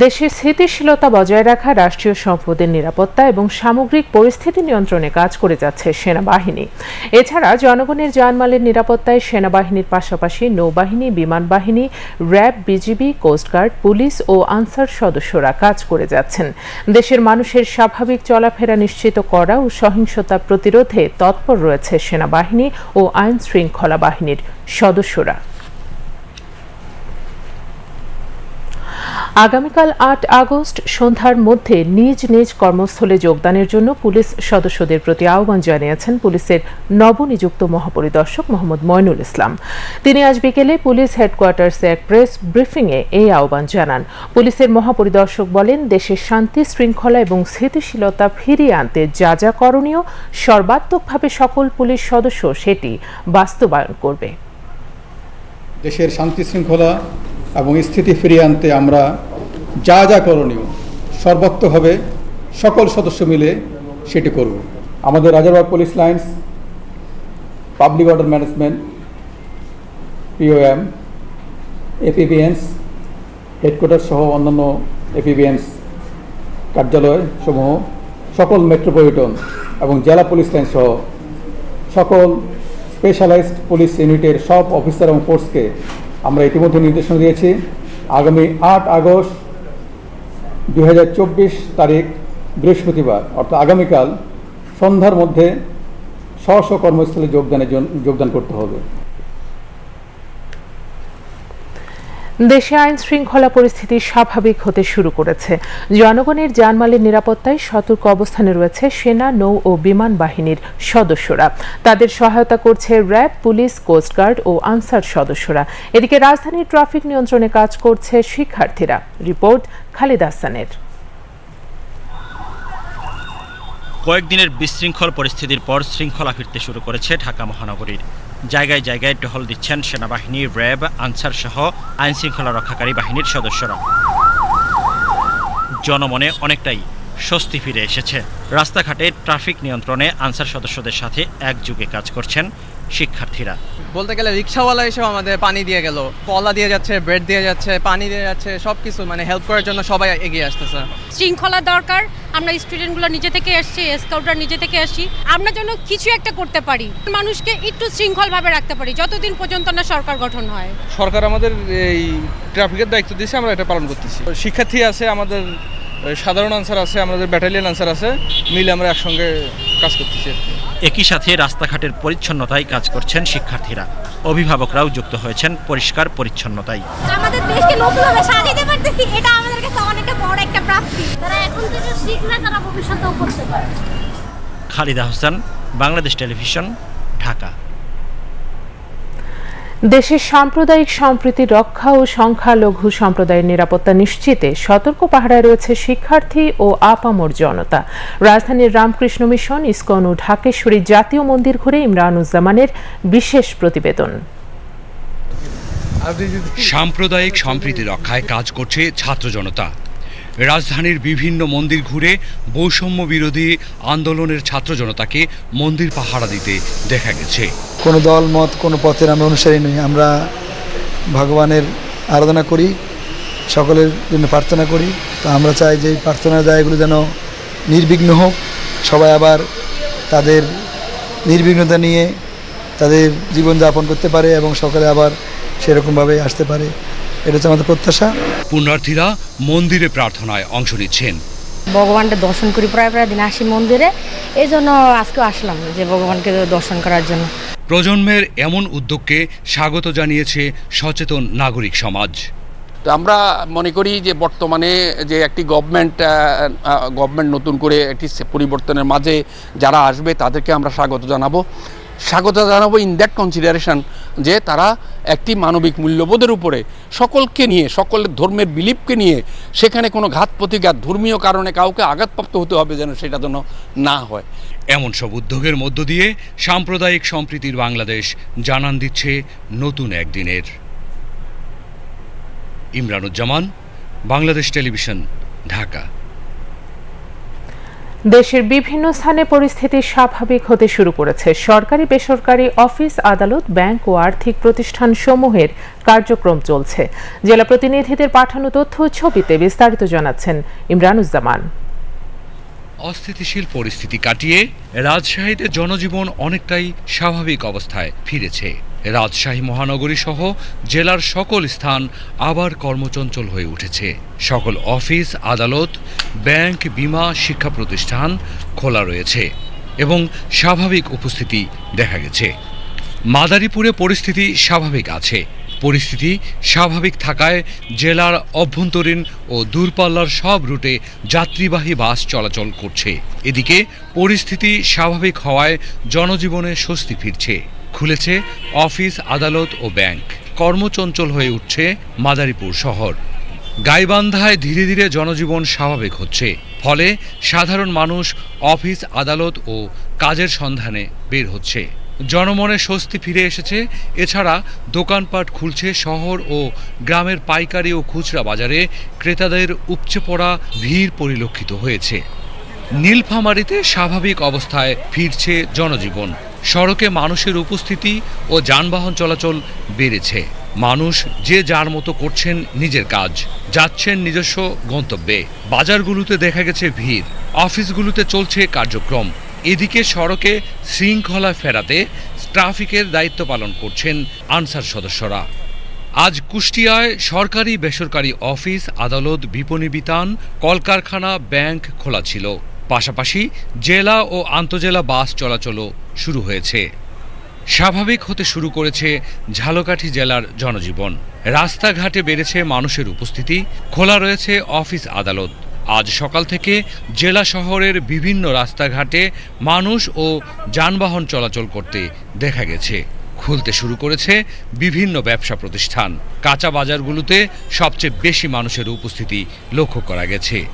দেশের স্থিতিশীলতা বজায় রাখা, রাষ্ট্রীয় সম্পদের নিরাপত্তা এবং সামগ্রিক পরিস্থিতি নিয়ন্ত্রণে কাজ করে যাচ্ছে সেনাবাহিনী। এছাড়া জনগণের জানমালের নিরাপত্তায় সেনাবাহিনীর পাশাপাশি নৌবাহিনী, বিমান বাহিনী, RAB, BGB coast guard police ও আনসার সদস্যরা কাজ করে যাচ্ছেন। দেশের মানুষের স্বাভাবিক চলাফেরা নিশ্চিত করা ও সহিংসতা প্রতিরোধে তৎপর রয়েছে সেনাবাহিনী ও আইন শৃঙ্খলা বাহিনীর সদস্যরা। আগামীকাল আট আগস্ট সন্ধ্যার মধ্যে নিজ নিজ কর্মস্থলে যোগদানের জন্য পুলিশ সদস্যদের প্রতি আহ্বান জানিয়েছেন পুলিশের নবনিযুক্ত মহাপরিদর্শক মোহাম্মদ ময়নুল ইসলাম। তিনি আজ বিকেলে পুলিশ হেডকোয়ার্টার্সে এক প্রেস ব্রিফিংয়ে এই আহ্বান জানান। পুলিশের মহাপরিদর্শক বলেন, দেশের শান্তি, শৃঙ্খলা এবং স্থিতিশীলতা ফিরিয়ে আনতে যা যা করণীয়, সর্বাত্মকভাবে সকল পুলিশ সদস্য সেটি বাস্তবায়ন করবে। দেশের শান্তি, শৃঙ্খলা এবং স্থিতি ফিরিয়ে আনতে আমরা যা যা করণীয় সর্বাত্মকভাবে সকল সদস্য মিলে সেটি করব। আমাদের Rajarbagh police lines, public order management POM APBNs headquarter সহ অন্যান্য এপিবিএনস কার্যালয় সমূহ, সকল মেট্রোপলিটন এবং জেলা পুলিশ লাইন সহ সকল স্পেশালাইজড পুলিশ ইউনিটের সব অফিসার এবং ফোর্সকে আমরা ইতিমধ্যে নির্দেশনা দিয়েছি, আগামী আট আগস্ট দু হাজার চব্বিশ তারিখ বৃহস্পতিবার, অর্থাৎ আগামীকাল সন্ধ্যার মধ্যে স্ব স্ব কর্মস্থলে যোগদানের জন্য যোগদান করতে হবে। দেশে আইন শৃঙ্খলা পরিস্থিতি স্বাভাবিক হতে শুরু করেছে। জনগণের জানমালের নিরাপত্তায় সতর্ক অবস্থানে রয়েছে সেনা, নৌ ও বিমান বাহিনীর সদস্যরা। তাদের সহায়তা করছে র্যাব, পুলিশ কোস্টগার্ড ও আনসার সদস্যরা। এদিকে রাজধানীর ট্রাফিক নিয়ন্ত্রণে কাজ করছে শিক্ষার্থীরা। রিপোর্ট খালিদ হাসানের। কয়েকদিনের বিশৃঙ্খল পরিস্থিতির পর শৃঙ্খলা ফিরতে শুরু করেছে ঢাকা মহানগরীর জায়গায় জায়গায় টহল দিচ্ছেন সেনাবাহিনী, র্যাব, আনসার সহ আইন শৃঙ্খলা রক্ষাকারী বাহিনীর সদস্যরা। জনমনে অনেকটাই স্বস্তি ফিরে এসেছে। রাস্তাঘাটে ট্রাফিক নিয়ন্ত্রণে আনসার সদস্যদের সাথে একযুগে কাজ করছেন শিক্ষার্থীরা। বলতে গেলে রিক্সাওয়ালা এসেও আমাদের পানি দিয়ে গেল। কলা দিয়ে যাচ্ছে ব্রেড দিয়ে যাচ্ছে পানি দিয়ে যাচ্ছে সব কিছু মানে হেল্প করার জন্য সবাই এগিয়ে আসতেছে। শৃঙ্খলা দরকার আমরা স্টুডেন্টগুলো নিজে থেকে এসছি স্কাউটরা নিজে থেকে আসছি আমরা যেন কিছু একটা করতে পারি মানুষকে একটু শৃঙ্খলভাবে রাখতে পারি যতদিন পর্যন্ত না সরকার গঠন হয়। সরকার আমাদের এই ট্রাফিকের দায়িত্ব দিয়েছে আমরা এটা পালন করতেছি। শিক্ষার্থী আছে আমাদের সাধারণ আনসার আছে আমাদের ব্যাটালিয়ন আনসার আছে। মিলে আমরা একসঙ্গে কাজ করতেছি একই সাথে রাস্তাঘাটের পরিচ্ছন্নতায় কাজ করছেন শিক্ষার্থীরা। অভিভাবকরাও যুক্ত হয়েছেন পরিষ্কার পরিচ্ছন্নতায়। আমাদের দেশকে নতুনভাবে সাজাতে পারতেছি এটা আমাদের কাছে অনেক বড় একটা প্রাপ্তি। তারা এখন থেকে শিখলে তারা ভবিষ্যতেও করতে পারে খালিদা হোসেন বাংলাদেশ টেলিভিশন ঢাকা। দেশের সাম্প্রদায়িক সম্প্রীতি রক্ষা ও সংখ্যালঘু সম্প্রদায়ের নিরাপত্তা নিশ্চিতে সতর্ক পাহারায় রয়েছে শিক্ষার্থী ও আপামর জনতা। রাজধানীর রামকৃষ্ণ মিশন, ইসকন ও ঢাকেশ্বরী জাতীয় মন্দির ঘুরে ইমরানুজ্জামানের বিশেষ প্রতিবেদন। সাম্প্রদায়িক সম্প্রীতি রক্ষায় কাজ করছে ছাত্র জনতা। রাজধানীর বিভিন্ন মন্দির ঘুরে বৈষম্য বিরোধী আন্দোলনের ছাত্র জনতাকে মন্দির পাহারা দিতে দেখা গেছে। কোনো দল, মত, কোনো পথের আমরা অনুসারী নই। আমরা ভগবানের আরাধনা করি, সকলের জন্য প্রার্থনা করি। তো আমরা চাই যে এই প্রার্থনার জায়গাগুলো যেন নির্বিঘ্ন হোক। সবাই আবার তাদের নির্বিঘ্নতা নিয়ে তাদের জীবনযাপন করতে পারে এবং সকলে আবার সেরকমভাবে আসতে পারে। এটা হচ্ছে আমাদের প্রত্যাশা। পুণ্যার্থীরা মন্দিরে প্রার্থনায় অংশ নিচ্ছেন। ভগবানকে দর্শন করি প্রায় প্রায় দিন আসি মন্দিরে। এই জন্য আজকে আসলাম যে ভগবানকে দর্শন করার জন্য। প্রজন্মের এমন উদ্যোগকে স্বাগত জানিয়েছে সচেতন নাগরিক সমাজ। তো আমরা মনে করি যে বর্তমানে যে একটি গভর্নমেন্ট গভর্নমেন্ট নতুন করে একটি পরিবর্তনের মাঝে যারা আসবে তাদেরকে আমরা স্বাগত জানাব। স্বাগত জানাব ইন দ্যাট কনসিডারেশন যে তারা একটি মানবিক মূল্যবোধের উপরে সকলকে নিয়ে সকলের ধর্মের বিলিপকে নিয়ে সেখানে কোনো ঘাত প্রতিঘাত ধর্মীয় কারণে কাউকে আঘাতপ্রাপ্ত হতে হবে যেন সেটা যেন না হয়। এমন সব উদ্যোগের মধ্য দিয়ে সাম্প্রদায়িক সম্প্রীতির বাংলাদেশ জানান দিচ্ছে নতুন একদিনের। ইমরানুজ্জামান, বাংলাদেশ টেলিভিশন, ঢাকা। দেশের বিভিন্ন স্থানে পরিস্থিতি স্বাভাবিক হতে শুরু করেছে। সরকারি, বেসরকারি অফিস, আদালত, ব্যাংক ও আর্থিক প্রতিষ্ঠান সমূহের কার্যক্রম চলছে। জেলা প্রতিনিধিদের পাঠানো তথ্য ছবিতে বিস্তারিত জানাচ্ছেন ইমরানুজ্জামান। অস্থিতিশীল পরিস্থিতি কাটিয়ে রাজশাহীতে জনজীবন অনেকটাই স্বাভাবিক অবস্থায় ফিরেছে। রাজশাহী মহানগরী সহ জেলার সকল স্থান আবার কর্মচঞ্চল হয়ে উঠেছে। সকল অফিস, আদালত, ব্যাংক, বিমা, শিক্ষা প্রতিষ্ঠান খোলা রয়েছে এবং স্বাভাবিক উপস্থিতি দেখা গেছে। মাদারীপুরে পরিস্থিতি স্বাভাবিক আছে। পরিস্থিতি স্বাভাবিক থাকায় জেলার অভ্যন্তরীণ ও দূরপাল্লার সব রুটে যাত্রীবাহী বাস চলাচল করছে। এদিকে পরিস্থিতি স্বাভাবিক হওয়ায় জনজীবনে স্বস্তি ফিরছে। খুলেছে অফিস, আদালত ও ব্যাংক। কর্মচঞ্চল হয়ে উঠছে মাদারীপুর শহর। গাইবান্ধায় ধীরে ধীরে জনজীবন স্বাভাবিক হচ্ছে। ফলে সাধারণ মানুষ অফিস, আদালত ও কাজের সন্ধানে বের হচ্ছে। জনমনে স্বস্তি ফিরে এসেছে। এছাড়া দোকানপাট খুলছে শহর ও গ্রামের পাইকারি ও খুচরা বাজারে। ক্রেতাদের উপচে পড়া ভিড় পরিলক্ষিত হয়েছে। নীলফামারীতে স্বাভাবিক অবস্থায় ফিরছে জনজীবন। সড়কে মানুষের উপস্থিতি ও যানবাহন চলাচল বেড়েছে। মানুষ যে যার মতো করছেন নিজের কাজ, যাচ্ছেন নিজস্ব গন্তব্যে। বাজারগুলোতে দেখা গেছে ভিড়। অফিসগুলোতে চলছে কার্যক্রম। এদিকে সড়কে শৃঙ্খলা ফেরাতে ট্রাফিকের দায়িত্ব পালন করছেন আনসার সদস্যরা। আজ কুষ্টিয়ায় সরকারি বেসরকারি অফিস, আদালত, বিপণী বিতান, কলকারখানা, ব্যাংক খোলা ছিল। পাশাপাশি জেলা ও আন্তজেলা বাস চলাচলও শুরু হয়েছে। স্বাভাবিক হতে শুরু করেছে ঝালকাঠি জেলার জনজীবন। রাস্তাঘাটে বেড়েছে মানুষের উপস্থিতি, খোলা রয়েছে অফিস আদালত। আজ সকাল থেকে জেলা শহরের বিভিন্ন রাস্তাঘাটে মানুষ ও যানবাহন চলাচল করতে দেখা গেছে। খুলতে শুরু করেছে বিভিন্ন ব্যবসা প্রতিষ্ঠান। কাঁচা বাজারগুলোতে সবচেয়ে বেশি মানুষের উপস্থিতি লক্ষ্য করা গেছে।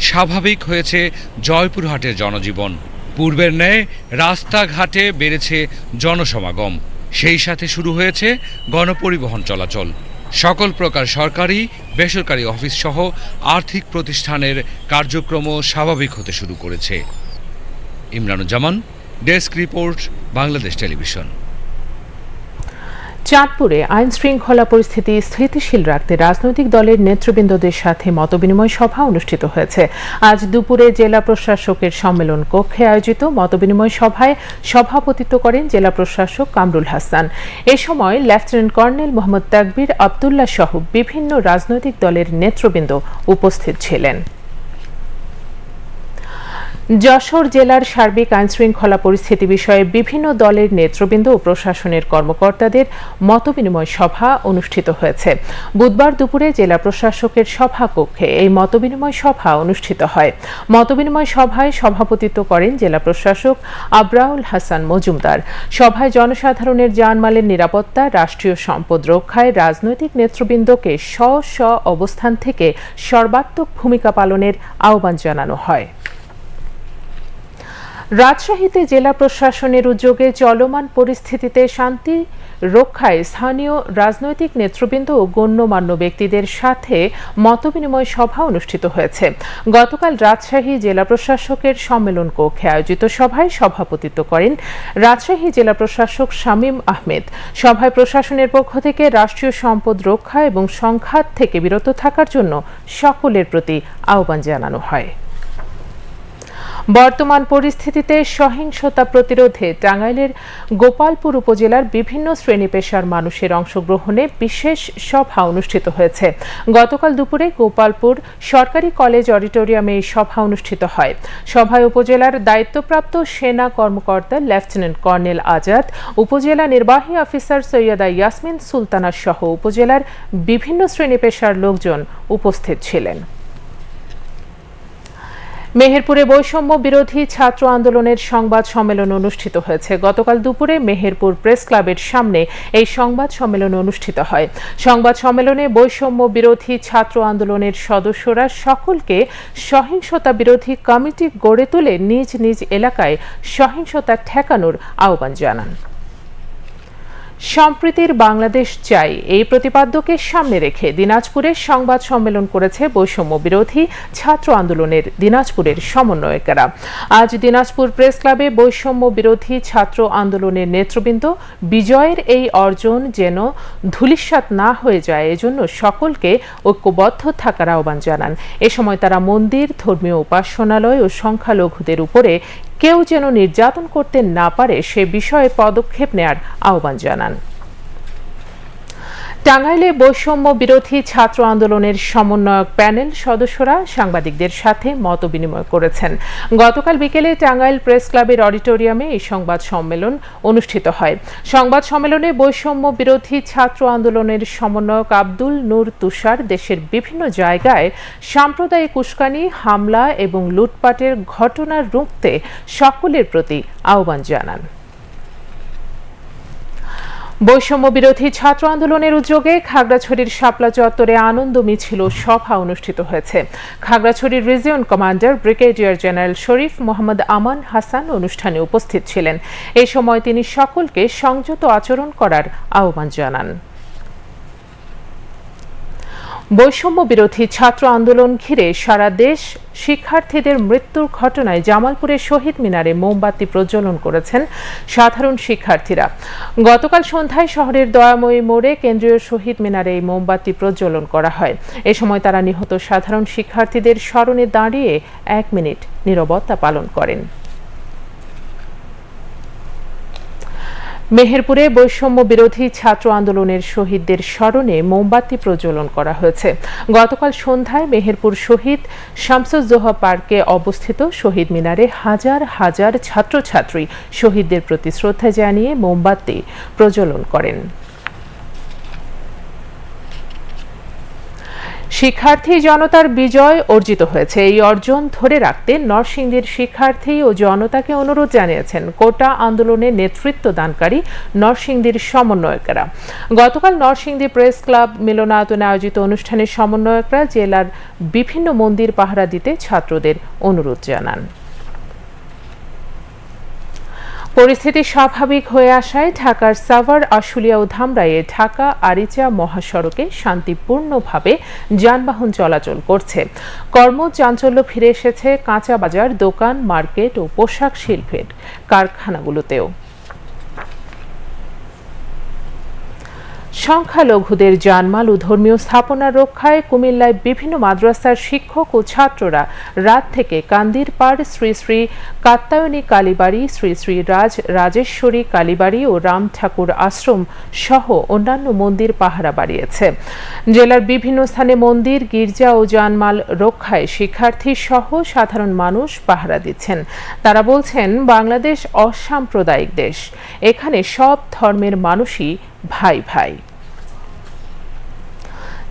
স্বাভাবিক হয়েছে জয়পুরহাটের জনজীবন। পূর্বের ন্যায় রাস্তাঘাটে বেড়েছে জনসমাগম। সেই সাথে শুরু হয়েছে গণপরিবহন চলাচল। সকল প্রকার সরকারি, বেসরকারি অফিস সহ আর্থিক প্রতিষ্ঠানের কার্যক্রম স্বাভাবিক হতে শুরু করেছে। Imranuzzaman, desk report, Bangladesh television. চাঁদপুরে আইন শৃঙ্খলা পরিস্থিতি স্থিতিশীল রাখতে রাজনৈতিক দলের নেতৃবৃন্দদের সাথে মতবিনিময় সভা অনুষ্ঠিত হয়েছে। আজ দুপুরে জেলা প্রশাসকের সম্মেলন কক্ষে আয়োজিত মতবিনিময় সভায় সভাপতিত্ব করেন জেলা প্রশাসক কামরুল হাসান। এ সময় লেফটেন্যান্ট কর্নেল মোহাম্মদ তাকবির আবদুল্লাহ সহ বিভিন্ন রাজনৈতিক দলের নেতৃবৃন্দ উপস্থিত ছিলেন। যশোর জেলার সার্বিক আইনশৃঙ্খলা পরিস্থিতি বিষয়ে বিভিন্ন দলের নেতৃবৃন্দ ও প্রশাসনের কর্মকর্তাদের মতবিনিময় সভা অনুষ্ঠিত হয়েছে। বুধবার দুপুরে জেলা প্রশাসকের সভাকক্ষে এই মতবিনিময় সভা অনুষ্ঠিত হয়। মতবিনিময় সভায় সভাপতিত্ব করেন জেলা প্রশাসক আবরাউল হাসান মজুমদার। সভায় জনসাধারণের জানমালের নিরাপত্তা, রাষ্ট্রীয় সম্পদ রক্ষায় রাজনৈতিক নেতৃবৃন্দকে স্ব স্ব অবস্থান থেকে সর্বাত্মক ভূমিকা পালনের আহ্বান জানানো হয়। রাজশাহীতে জেলা প্রশাসনের উদ্যোগে চলমান পরিস্থিতিতে শান্তি রক্ষায় স্থানীয় রাজনৈতিক নেতৃবৃন্দ ও গণ্যমান্য ব্যক্তিদের সাথে মতবিনিময় সভা অনুষ্ঠিত হয়েছে। গতকাল রাজশাহী জেলা প্রশাসকের সম্মেলন কক্ষে আয়োজিত সভায় সভাপতিত্ব করেন রাজশাহী জেলা প্রশাসক শামীম আহমেদ। সভায় প্রশাসনের পক্ষ থেকে রাষ্ট্রীয় সম্পদ রক্ষা এবং সংঘাত থেকে বিরত থাকার জন্য সকলের প্রতি আহ্বান জানানো হয়। বর্তমান পরিস্থিতিতে সহিংসতা প্রতিরোধে টাঙ্গাইলের গোপালপুর উপজেলার বিভিন্ন শ্রেণি পেশার মানুষের অংশগ্রহণে বিশেষ সভা অনুষ্ঠিত হয়েছে। গতকাল দুপুরে গোপালপুর সরকারি কলেজ অডিটোরিয়ামে এই সভা অনুষ্ঠিত হয়। সভায় উপজেলার দায়িত্বপ্রাপ্ত সেনা কর্মকর্তা লেফটেন্যান্ট কর্নেল আজাদ, উপজেলা নির্বাহী অফিসার সৈয়দা ইয়াসমিন সুলতানা সহ উপজেলার বিভিন্ন শ্রেণি পেশার লোকজন উপস্থিত ছিলেন। মেহেরপুরে বৈষম্য বিরোধী ছাত্র আন্দোলনের সংবাদ সম্মেলন অনুষ্ঠিত হয়েছে। গতকাল দুপুরে মেহেরপুর প্রেস ক্লাবের সামনে এই সংবাদ সম্মেলন অনুষ্ঠিত হয়। সংবাদ সম্মেলনে বৈষম্য বিরোধী ছাত্র আন্দোলনের সদস্যরা সকলকে সহিংসতা বিরোধী কমিটি গড়ে তুলে নিজ নিজ এলাকায় সহিংসতা ঠেকানোর আহ্বান জানান। সম্প্রীতির বাংলাদেশ চাই এই প্রতিপাদ্যকে সামনে রেখে দিনাজপুরে সংবাদ সম্মেলন করেছে বৈষম্য বিরোধী ছাত্র আন্দোলনের দিনাজপুরের সমন্বয়কেরা। আজ দিনাজপুর প্রেস ক্লাবে বৈষম্য বিরোধী ছাত্র আন্দোলনের নেতৃবৃন্দ বিজয়ের এই অর্জন যেন ধূলিসাৎ না হয়ে যায়, এজন্য সকলকে ঐক্যবদ্ধ থাকার আহ্বান জানান। এ সময় তারা মন্দির, ধর্মীয় উপাসনালয় ও সংখ্যালঘুদের উপরে কেউ যেন নির্যাতন করতে না পারে সে বিষয়ে পদক্ষেপ নেয়ার আহ্বান জানান। টাঙ্গাইলে বৈষম্য বিরোধী ছাত্র আন্দোলনের সমন্বয়ক প্যানেল সদস্যরা সাংবাদিকদের সাথে মত বিনিময় করেছেন। গতকাল বিকেলে টাঙ্গাইল প্রেস ক্লাবের অডিটোরিয়ামে এই সংবাদ সম্মেলন অনুষ্ঠিত হয়। সংবাদ সম্মেলনে বৈষম্য বিরোধী ছাত্র আন্দোলনের সমন্বয়ক আব্দুল নূর তুষার দেশের বিভিন্ন জায়গায় সাম্প্রদায়িক উস্কানি, হামলা এবং লুটপাটের ঘটনা রুখতে সকলের প্রতি আহ্বান জানান। বৈষম্য বিরোধী ছাত্র আন্দোলনের উদ্যোগে খাগড়াছড়ির শাপলা চত্বরে আনন্দ মিছিল সভা অনুষ্ঠিত হয়েছে। খাগড়াছড়ির region commander brigadier general Sharif Mohammad Aman Hasan অনুষ্ঠানে উপস্থিত ছিলেন। এ সময় তিনি সকলকে সংযত আচরণ করার আহ্বান জানান। বৈষম্য বিরোধী ছাত্র আন্দোলন ঘিরে সারা দেশ শিক্ষার্থীদের মৃত্যুর ঘটনায় জামালপুরের শহীদ মিনারে মোমবাতি প্রজ্বলন করেছেন সাধারণ শিক্ষার্থীরা। গতকাল সন্ধ্যায় শহরের দয়াময়ী মোড়ে কেন্দ্রীয় শহীদ মিনারে এই মোমবাতি প্রজ্বলন করা হয়। এ সময় তারা নিহত সাধারণ শিক্ষার্থীদের স্মরণে দাঁড়িয়ে এক মিনিট নীরবতা পালন করেন। মেহেরপুরে বৈষম্য বিরোধী ছাত্র আন্দোলনের শহীদদের স্মরণে মোমবাতি প্রজ্বলন করা হয়েছে। গতকাল সন্ধ্যায় মেহেরপুর শহীদ শামসুজ্জোহা পার্কে অবস্থিত শহীদ মিনারে হাজার হাজার ছাত্রছাত্রী শহীদদের প্রতি শ্রদ্ধা জানিয়ে মোমবাতি প্রজ্বলন করেন। শিক্ষার্থী জনতার বিজয় অর্জিত হয়েছে। এই অর্জন ধরে রাখতে নরসিংদীর শিক্ষার্থী ও জনতাকে অনুরোধ জানিয়েছেন কোটা আন্দোলনে নেতৃত্ব দানকারী নরসিংদীর সমন্বয়করা। গতকাল নরসিংদী প্রেস ক্লাব মিলনায়তনে আয়োজিত অনুষ্ঠানের সমন্বয়করা জেলার বিভিন্ন মন্দির পাহারা দিতে ছাত্রদের অনুরোধ জানান। পরিস্থিতি স্বাভাবিক হয়ে আসায় ঢাকার সাভার, আশুলিয়া ও ধামরাইয়ে ঢাকা, আরিচা মহাসড়কে শান্তিপূর্ণভাবে যানবাহন চলাচল করছে। কর্মচাঞ্চল্য ফিরে এসেছে কাঁচা বাজার, দোকান, মার্কেট ও পোশাক শিল্পের কারখানাগুলোতেও। সংখ্যালঘুদের জানমাল ও ধর্মীয় স্থাপনা রক্ষায় কুমিল্লায় বিভিন্ন মাদ্রাসার শিক্ষক ও ছাত্ররা রাত থেকে কান্দির পাড় শ্রী শ্রী কাত্তায়নী কালীবাড়ি, শ্রী শ্রী রাজ রাজেশ্বরী কালীবাড়ি ও রাম ঠাকুর আশ্রম সহ অন্যান্য মন্দির পাহারা বাড়িয়েছে। জেলার বিভিন্ন স্থানে মন্দির, গির্জা ও জানমাল রক্ষায় শিক্ষার্থী সহ সাধারণ মানুষ পাহারা দিচ্ছেন। তারা বলছেন, বাংলাদেশ অসাম্প্রদায়িক দেশ। এখানে সব ধর্মের মানুষই ভাই ভাই।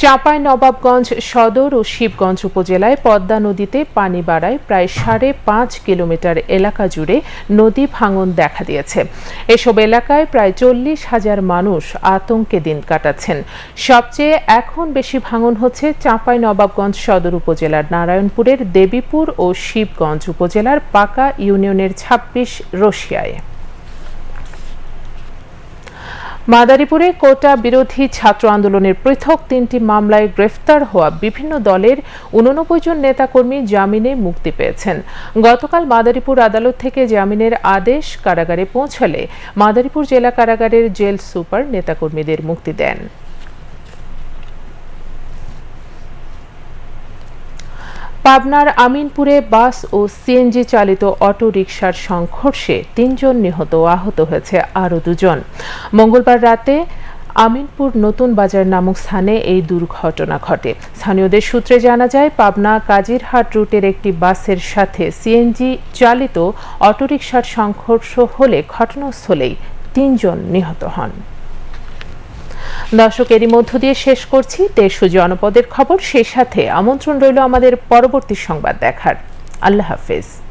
চাঁপাই নবাবগঞ্জ সদর ও শিবগঞ্জ উপজেলায় পদ্মা নদীতে পানি বাড়ায় প্রায় সাড়ে পাঁচ কিলোমিটার এলাকা জুড়ে নদী ভাঙন দেখা দিয়েছে। এসব এলাকায় প্রায় চল্লিশ হাজার মানুষ আতঙ্কে দিন কাটাচ্ছেন। সবচেয়ে এখন বেশি ভাঙন হচ্ছে চাঁপাই নবাবগঞ্জ সদর উপজেলার নারায়ণপুরের দেবীপুর ও শিবগঞ্জ উপজেলার পাকা ইউনিয়নের ছাব্বিশ রশিয়ায় মাদারীপুরে কোটা বিরোধী ছাত্র আন্দোলনের পৃথক তিনটি মামলায় গ্রেফতার হওয়া বিভিন্ন দলের উননব্বই জন নেতাকর্মী জামিনে মুক্তি পেয়েছেন। গতকাল মাদারীপুর আদালত থেকে জামিনের আদেশ কারাগারে পৌঁছালে মাদারীপুর জেলা কারাগারের জেল সুপার নেতাকর্মীদের মুক্তি দেন। পাবনার আমিনপুরে বাস ও সিএনজি চালিত অটো রিকশার সংঘর্ষে তিনজন নিহত, আহত হয়েছে আরও দুজন। মঙ্গলবার রাতে আমিনপুর নতুন বাজার নামক স্থানে এই দুর্ঘটনা ঘটে। স্থানীয়দের সূত্রে জানা যায়, পাবনা কাজিরহাট রুটের একটি বাসের সাথে সিএনজি চালিত অটোরিকশার সংঘর্ষ হলে ঘটনাস্থলেই তিনজন নিহত হন। দর্শক, এরই মধ্য দিয়ে শেষ করছি দেশ ও জনপদের খবর। সেই সাথে আমন্ত্রণ রইল আমাদের পরবর্তী সংবাদ দেখার। আল্লাহ হাফেজ।